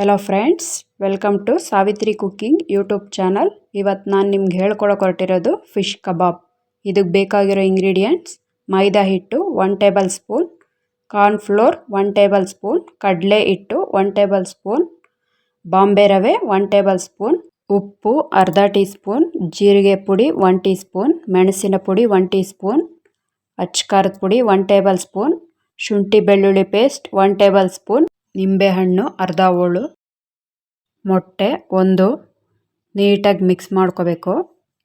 Hello friends welcome to Savitri cooking YouTube channel ಇವತ್ತು ನಾನು ನಿಮ್ಗೆ ಹೇಳ್ಕೊಡೋಕೆ ಹೊರಟಿರೋದು ಫಿಶ್ ಕಬಾಬ್ ಇದಕ್ಕೆ ಬೇಕಾಗಿರೋ ಇಂಗ್ರೀಡಿಯೆಂಟ್ಸ್ ಮೈದಾ ಹಿಟ್ಟು one tablespoon corn flour one tablespoon ಕಡಲೆ ಹಿಟ್ಟು ಒನ್ ಟೇಬಲ್ ಸ್ಪೂನ್ ಬಾಂಬೆ ರವೆ ಒನ್ ಟೇಬಲ್ ಸ್ಪೂನ್ ಉಪ್ಪು ಅರ್ಧ ಟೀ ಸ್ಪೂನ್ ಜೀರಿಗೆ ಪುಡಿ ಒನ್ ಟೀ ಸ್ಪೂನ್ ಮೆಣಸಿನ ಪುಡಿ ಒನ್ ಟೀ ಸ್ಪೂನ್ ಅಚ್ಚ ಖಾರದ ಪುಡಿ ಒನ್ ಟೇಬಲ್ ಸ್ಪೂನ್ ಶುಂಠಿ ಬೆಳ್ಳುಳ್ಳಿ ಪೇಸ್ಟ್ ಒನ್ ಟೇಬಲ್ ಸ್ಪೂನ್ ನಿಂಬೆಹಣ್ಣು, ಅರ್ಧ ಹೋಳು ಮೊಟ್ಟೆ, ಒಂದು. ನೀಟಾಗಿ ಮಿಕ್ಸ್ ಮಾಡ್ಕೋಬೇಕು.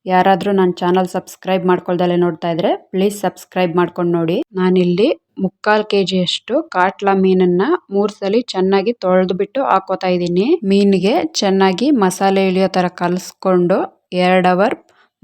ಯಾರಾದರೂ ನನ್ನ ಚಾನಲ್ ಸಬ್ಸ್ಕ್ರೈಬ್ ಮಾಡ್ಕೊಳ್ದಲ್ಲೇ ನೋಡ್ತಾ ಇದ್ರೆ ಪ್ಲೀಸ್ ಸಬ್ಸ್ಕ್ರೈಬ್ ಮಾಡ್ಕೊಂಡು ನೋಡಿ. ನಾನಿಲ್ಲಿ ಮುಕ್ಕಾಲು ಕೆ ಜಿಯಷ್ಟು ಕಾಟ್ಲಾ ಮೀನನ್ನು ಮೂರು ಸಲ ಚೆನ್ನಾಗಿ ತೊಳೆದುಬಿಟ್ಟು ಹಾಕೋತಾ ಇದ್ದೀನಿ. ಮೀನಿಗೆ ಚೆನ್ನಾಗಿ ಮಸಾಲೆ ಇಳಿಯೋ ಥರ ಕಲಸ್ಕೊಂಡು ಎರಡು ಅವರ್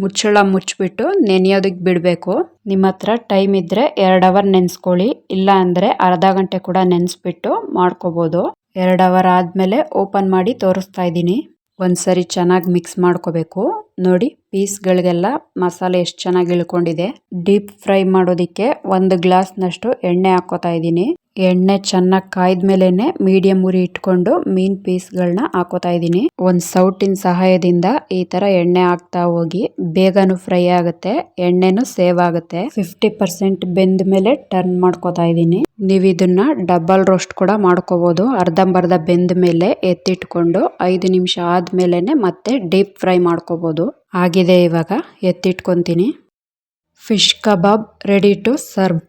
ಮುಚ್ಚಳ ಮುಚ್ಚಿಬಿಟ್ಟು ನೆನೆಯೋದಕ್ಕೆ ಬಿಡಬೇಕು. ನಿಮ್ಮ ಹತ್ರ ಟೈಮ್ ಇದ್ದರೆ ಎರಡು ಅವರ್ ನೆನೆಸ್ಕೊಳ್ಳಿ, ಇಲ್ಲ ಅಂದರೆ ಅರ್ಧ ಗಂಟೆ ಕೂಡ ನೆನೆಸ್ಬಿಟ್ಟು ಮಾಡ್ಕೋಬೋದು. ಎರಡು ಅವರ್ ಆದಮೇಲೆ ಓಪನ್ ಮಾಡಿ ತೋರಿಸ್ತಾ ಇದ್ದೀನಿ. ಒಂದ್ಸರಿ ಚೆನ್ನಾಗಿ ಮಿಕ್ಸ್ ಮಾಡ್ಕೋಬೇಕು. ನೋಡಿ, ಪೀಸ್ಗಳಿಗೆಲ್ಲ ಮಸಾಲೆ ಎಷ್ಟು ಚೆನ್ನಾಗಿ ಇಳ್ಕೊಂಡಿದೆ. ಡೀಪ್ ಫ್ರೈ ಮಾಡೋದಕ್ಕೆ ಒಂದು ಗ್ಲಾಸ್ನಷ್ಟು ಎಣ್ಣೆ ಹಾಕೋತಾ ಇದ್ದೀನಿ. ಎಣ್ಣೆ ಚೆನ್ನಾಗಿ ಕಾಯ್ದ ಮೇಲೆನೆ ಮೀಡಿಯಂ ಉರಿ ಇಟ್ಕೊಂಡು ಮೀನ್ ಪೀಸ್ಗಳನ್ನ ಹಾಕೋತಾ ಇದ್ದೀನಿ. ಒಂದು ಸೌಟಿನ ಸಹಾಯದಿಂದ ಈ ತರ ಎಣ್ಣೆ ಹಾಕ್ತಾ ಹೋಗಿ ಬೇಗನು ಫ್ರೈ ಆಗುತ್ತೆ, ಎಣ್ಣೆನು ಸೇವ್ ಆಗುತ್ತೆ. ಫಿಫ್ಟಿ ಪರ್ಸೆಂಟ್ ಬೆಂದ ಮೇಲೆ ಟರ್ನ್ ಮಾಡ್ಕೋತಾ ಇದ್ದೀನಿ. ನೀವು ಇದನ್ನ ಡಬಲ್ ರೋಸ್ಟ್ ಕೂಡ ಮಾಡ್ಕೋಬಹುದು ಅರ್ಧಂಬರ್ಧ ಬೆಂದ ಮೇಲೆ ಎತ್ತಿಟ್ಕೊಂಡು ಐದು ನಿಮಿಷ ಆದ್ಮೇಲೆನೆ ಮತ್ತೆ ಡೀಪ್ ಫ್ರೈ ಮಾಡ್ಕೋಬಹುದು ಆಗಿದೆ ಇವಾಗ, ಎತ್ತಿಟ್ಕೊಂತೀನಿ. Fish kebab ready to serve.